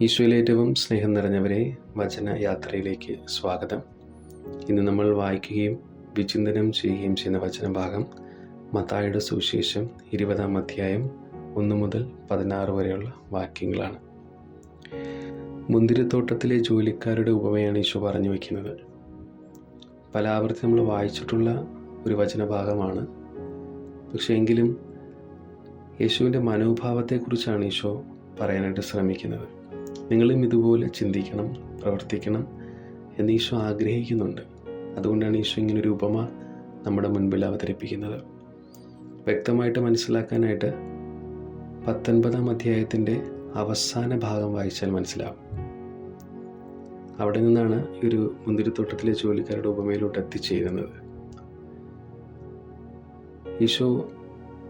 ഈശോയിൽ ഏറ്റവും സ്നേഹം നിറഞ്ഞവരെ വചന യാത്രയിലേക്ക് സ്വാഗതം. ഇന്ന് നമ്മൾ വായിക്കുകയും വിചിന്തനം ചെയ്യുകയും ചെയ്യുന്ന വചനഭാഗം മത്തായുടെ സുവിശേഷം ഇരുപതാം അധ്യായം ഒന്ന് മുതൽ പതിനാറ് വരെയുള്ള വാക്യങ്ങളാണ്. മുന്തിരിത്തോട്ടത്തിലെ ജോലിക്കാരുടെ ഉപമയാണ് ഈശോ പറഞ്ഞു വയ്ക്കുന്നത് പല നമ്മൾ വായിച്ചിട്ടുള്ള ഒരു വചനഭാഗമാണ് പക്ഷേ എങ്കിലും യേശുവിന്റെ മനോഭാവത്തെക്കുറിച്ചാണ് ഈശോ പറയാനായിട്ട് ശ്രമിക്കുന്നത്. നിങ്ങളും ഇതുപോലെ ചിന്തിക്കണം പ്രവർത്തിക്കണം എന്ന് ഈശോ ആഗ്രഹിക്കുന്നുണ്ട്. അതുകൊണ്ടാണ് ഈശോ ഇങ്ങനെ ഒരു ഉപമ നമ്മുടെ മുൻപിൽ അവതരിപ്പിക്കുന്നത്. വ്യക്തമായിട്ട് മനസ്സിലാക്കാനായിട്ട് പത്തൊൻപതാം അധ്യായത്തിന്റെ അവസാന ഭാഗം വായിച്ചാൽ മനസ്സിലാവും. അവിടെ നിന്നാണ് ഈ ഒരു മുന്തിരിത്തോട്ടത്തിലെ ജോലിക്കാരുടെ ഉപമയിലോട്ട് എത്തിച്ചേരുന്നത്. ഈശോ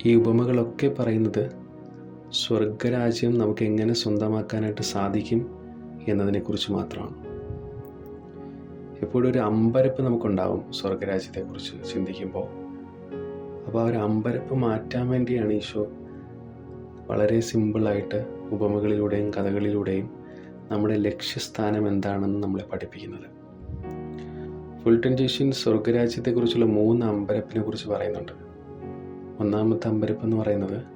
ഈ ഉപമകളൊക്കെ പറയുന്നത് സ്വർഗരാജ്യം നമുക്ക് എങ്ങനെ സ്വന്തമാക്കാനായിട്ട് സാധിക്കും എന്നതിനെക്കുറിച്ച് മാത്രമാണ്. എപ്പോഴും ഒരു അമ്പരപ്പ് നമുക്കുണ്ടാവും സ്വർഗരാജ്യത്തെക്കുറിച്ച് ചിന്തിക്കുമ്പോൾ. അപ്പോൾ ആ ഒരു അമ്പരപ്പ് മാറ്റാൻ വേണ്ടിയാണ് ഈശോ വളരെ സിമ്പിളായിട്ട് ഉപമകളിലൂടെയും കഥകളിലൂടെയും നമ്മുടെ ലക്ഷ്യസ്ഥാനം എന്താണെന്ന് നമ്മളെ പഠിപ്പിക്കുന്നത്. ഫുൾട്ടൻ ജേഷ്യൻ സ്വർഗരാജ്യത്തെക്കുറിച്ചുള്ള മൂന്ന് അമ്പരപ്പിനെ കുറിച്ച് പറയുന്നുണ്ട്. ഒന്നാമത്തെ അമ്പരപ്പ് എന്ന് പറയുന്നത്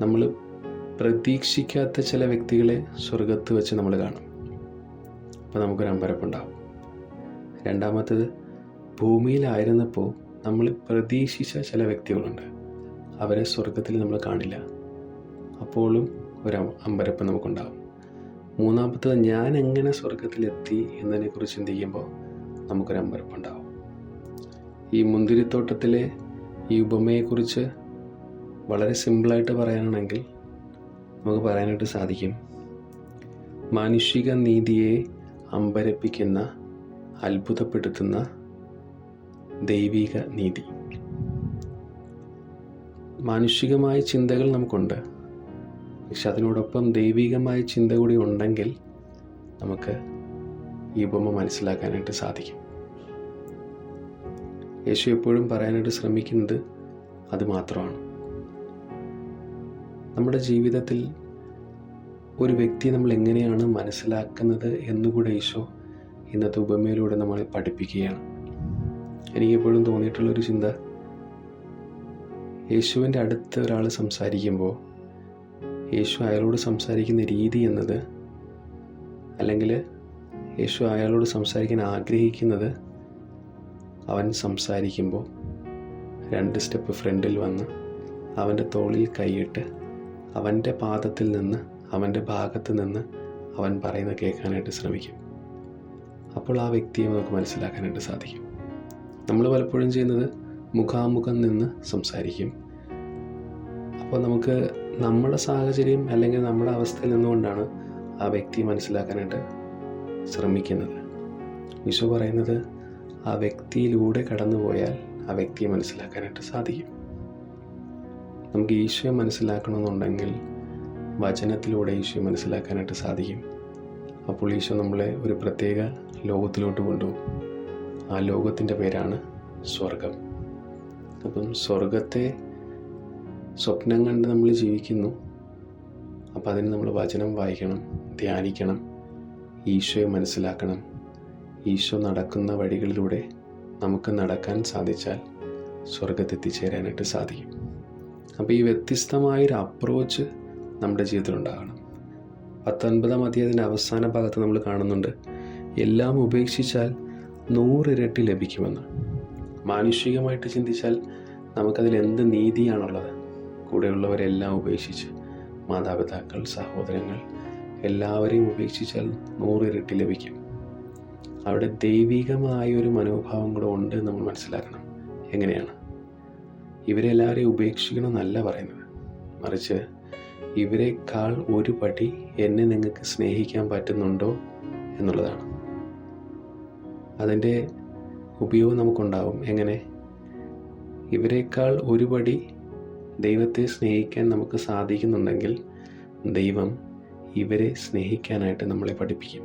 നമ്മൾ പ്രതീക്ഷിക്കാത്ത ചില വ്യക്തികളെ സ്വർഗത്ത് വെച്ച് നമ്മൾ കാണും. അപ്പോൾ നമുക്കൊരു അമ്പരപ്പുണ്ടാവും രണ്ടാമത്തത് ഭൂമിയിലായിരുന്നപ്പോൾ നമ്മൾ പ്രതീക്ഷിച്ച ചില വ്യക്തികളുണ്ട്. അവരെ സ്വർഗത്തിൽ നമ്മൾ കാണില്ല. അപ്പോഴും ഒരു അമ്പരപ്പ് നമുക്കുണ്ടാവും. മൂന്നാമത്തത് ഞാൻ എങ്ങനെ സ്വർഗത്തിലെത്തി എന്നതിനെക്കുറിച്ച് ചിന്തിക്കുമ്പോൾ നമുക്കൊരു അമ്പരപ്പുണ്ടാവും ഈ മുന്തിരിത്തോട്ടത്തിലെ ഈ ഉപമയെക്കുറിച്ച് വളരെ സിമ്പിളായിട്ട് പറയാനാണെങ്കിൽ നമുക്ക് പറയാനായിട്ട് സാധിക്കും. മാനുഷിക നീതിയെ അമ്പരപ്പിക്കുന്ന അത്ഭുതപ്പെടുത്തുന്ന ദൈവിക നീതി മാനുഷികമായ ചിന്തകൾ നമുക്കുണ്ട്. പക്ഷെ അതിനോടൊപ്പം ദൈവികമായ ചിന്ത കൂടി ഉണ്ടെങ്കിൽ നമുക്ക് ഈ ഉപമ മനസ്സിലാക്കാനായിട്ട് സാധിക്കും. യേശു എപ്പോഴും പറയാനായിട്ട് ശ്രമിക്കുന്നത് അത് മാത്രമാണ്. നമ്മുടെ ജീവിതത്തിൽ ഒരു വ്യക്തിയെ നമ്മൾ എങ്ങനെയാണ് മനസ്സിലാക്കുന്നത് എന്നുകൂടെ ഈശോ ഇന്നത്തെ ഉപമയിലൂടെ നമ്മളെ പഠിപ്പിക്കുകയാണ്. എനിക്കെപ്പോഴും തോന്നിയിട്ടുള്ളൊരു ചിന്ത യേശുവിന്റെ അടുത്ത് ഒരാൾ സംസാരിക്കുമ്പോൾ യേശു അയാളോട് സംസാരിക്കുന്ന രീതി എന്നത് അല്ലെങ്കിൽ യേശു അയാളോട് സംസാരിക്കാൻ ആഗ്രഹിക്കുന്നത് അവൻ സംസാരിക്കുമ്പോൾ രണ്ട് സ്റ്റെപ്പ് ഫ്രണ്ടിൽ വന്ന് അവന്റെ തോളിൽ കൈയിട്ട് അവന്റെ പാദത്തിൽ നിന്ന് അവന്റെ ഭാഗത്ത് നിന്ന് അവൻ പറയുന്നത് കേൾക്കാനായിട്ട് ശ്രമിക്കും. അപ്പോൾ ആ വ്യക്തിയെ നമുക്ക് മനസ്സിലാക്കാനായിട്ട് സാധിക്കും. നമ്മൾ പലപ്പോഴും ചെയ്യുന്നത് മുഖാമുഖം നിന്ന് സംസാരിക്കും. അപ്പോൾ നമുക്ക് നമ്മുടെ സാഹചര്യം അല്ലെങ്കിൽ നമ്മുടെ അവസ്ഥയിൽ നിന്നുകൊണ്ടാണ് ആ വ്യക്തിയെ മനസ്സിലാക്കാനായിട്ട് ശ്രമിക്കുന്നത്. വിശു പറയുന്നത് ആ വ്യക്തിയിലൂടെ കടന്നുപോയാൽ ആ വ്യക്തിയെ മനസ്സിലാക്കാനായിട്ട് സാധിക്കും. നമുക്ക് ഈശോയെ മനസ്സിലാക്കണമെന്നുണ്ടെങ്കിൽ വചനത്തിലൂടെ ഈശോയെ മനസ്സിലാക്കാനായിട്ട് സാധിക്കും. അപ്പോൾ ഈശോ നമ്മളെ ഒരു പ്രത്യേക ലോകത്തിലോട്ട് കൊണ്ടുപോകും. ആ ലോകത്തിന്റെ പേരാണ് സ്വർഗം അപ്പം സ്വർഗത്തെ സ്വപ്നം കണ്ട് നമ്മൾ ജീവിക്കുന്നു. അപ്പം അതിന് നമ്മൾ വചനം വായിക്കണം ധ്യാനിക്കണം ഈശോയെ മനസ്സിലാക്കണം. ഈശോ നടക്കുന്ന വഴികളിലൂടെ നമുക്ക് നടക്കാൻ സാധിച്ചാൽ സ്വർഗത്തെത്തിച്ചേരാനായിട്ട് സാധിക്കും. അപ്പോൾ ഈ വ്യത്യസ്തമായൊരു അപ്രോച്ച് നമ്മുടെ ജീവിതത്തിൽ ഉണ്ടാകണം പത്തൊൻപതാം അധ്യായത്തിന്റെ അവസാന ഭാഗത്ത് നമ്മൾ കാണുന്നുണ്ട് എല്ലാം ഉപേക്ഷിച്ചാൽ നൂറിരട്ടി ലഭിക്കുമെന്ന്. മാനുഷികമായിട്ട് ചിന്തിച്ചാൽ നമുക്കതിൽ എന്ത് നീതിയാണുള്ളത്? കൂടെയുള്ളവരെല്ലാം ഉപേക്ഷിച്ച് മാതാപിതാക്കൾ സഹോദരങ്ങൾ എല്ലാവരെയും ഉപേക്ഷിച്ചാൽ നൂറിരട്ടി ലഭിക്കും. അവിടെ ദൈവികമായൊരു മനോഭാവം കൂടെ ഉണ്ട് നമ്മൾ മനസ്സിലാക്കണം. എങ്ങനെയാണ്? ഇവരെല്ലാവരെയും ഉപേക്ഷിക്കണം എന്നല്ല പറയുന്നത്. മറിച്ച് ഇവരെക്കാൾ ഒരു പടി എന്നെ നിങ്ങൾക്ക് സ്നേഹിക്കാൻ പറ്റുന്നുണ്ടോ എന്നുള്ളതാണ്. അതിന്റെ ഉപയോഗം നമുക്കുണ്ടാവും. എങ്ങനെ? ഇവരെക്കാൾ ഒരു പടി ദൈവത്തെ സ്നേഹിക്കാൻ നമുക്ക് സാധിക്കുന്നുണ്ടെങ്കിൽ ദൈവം ഇവരെ സ്നേഹിക്കാനായിട്ട് നമ്മളെ പഠിപ്പിക്കും.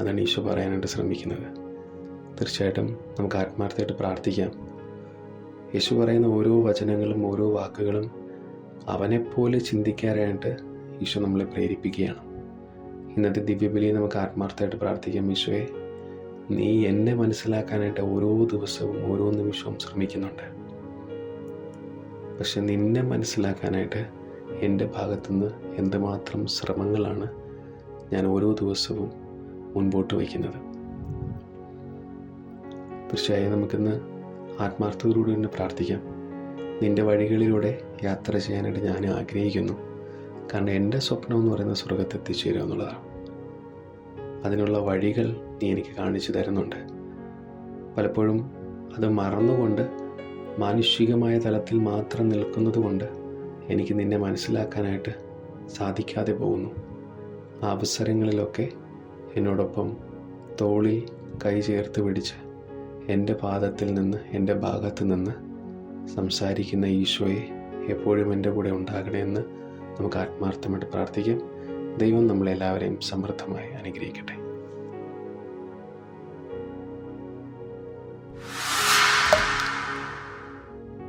അതാണ് ഈശോ പറയാനായിട്ട് ശ്രമിക്കുന്നത്. തീർച്ചയായിട്ടും നമുക്ക് ആത്മാർത്ഥമായിട്ട് പ്രാർത്ഥിക്കാം. യേശു പറയുന്ന ഓരോ വചനങ്ങളും ഓരോ വാക്കുകളും അവനെപ്പോലെ ചിന്തിക്കാനായിട്ട് ഈശോ നമ്മളെ പ്രേരിപ്പിക്കുകയാണ്. ഇന്നത്തെ ദിവ്യബലിയെ നമുക്ക് ആത്മാർത്ഥമായിട്ട് പ്രാർത്ഥിക്കാം ഈശോയെ. നീ എന്നെ മനസ്സിലാക്കാനായിട്ട് ഓരോ ദിവസവും ഓരോ നിമിഷവും ശ്രമിക്കുന്നുണ്ട്. പക്ഷെ നിന്നെ മനസ്സിലാക്കാനായിട്ട് എന്റെ ഭാഗത്തുനിന്ന് എന്തുമാത്രം ശ്രമങ്ങളാണ് ഞാൻ ഓരോ ദിവസവും മുൻപോട്ട് വയ്ക്കുന്നത്. തീർച്ചയായും നമുക്കിന്ന് ആത്മാർത്ഥതയോടുകൂടി തന്നെ പ്രാർത്ഥിക്കാം. നിന്റെ വഴികളിലൂടെ യാത്ര ചെയ്യാനായിട്ട് ഞാൻ ആഗ്രഹിക്കുന്നു. കാരണം എന്റെ സ്വപ്നം എന്ന് പറയുന്ന സ്വർഗത്ത് എത്തിച്ചേരുക എന്നുള്ളതാണ്. അതിനുള്ള വഴികൾ നീ എനിക്ക് കാണിച്ചു തരുന്നുണ്ട്. പലപ്പോഴും അത് മറന്നുകൊണ്ട് മാനുഷികമായ തലത്തിൽ മാത്രം നിൽക്കുന്നത് കൊണ്ട് എനിക്ക് നിന്നെ മനസ്സിലാക്കാനായിട്ട് സാധിക്കാതെ പോകുന്നു. ആ അവസരങ്ങളിലൊക്കെ എന്നോടൊപ്പം തോളിൽ കൈ ചേർത്ത് പിടിച്ച് എന്റെ പാദത്തിൽ നിന്ന് എന്റെ ഭാഗത്ത് നിന്ന് സംസാരിക്കുന്ന ഈശോയെ എപ്പോഴും എന്റെ കൂടെ ഉണ്ടാകണേ എന്ന് നമുക്ക് ആത്മാർത്ഥമായിട്ട് പ്രാർത്ഥിക്കാം. ദൈവം നമ്മളെല്ലാവരെയും സമൃദ്ധമായി അനുഗ്രഹിക്കട്ടെ.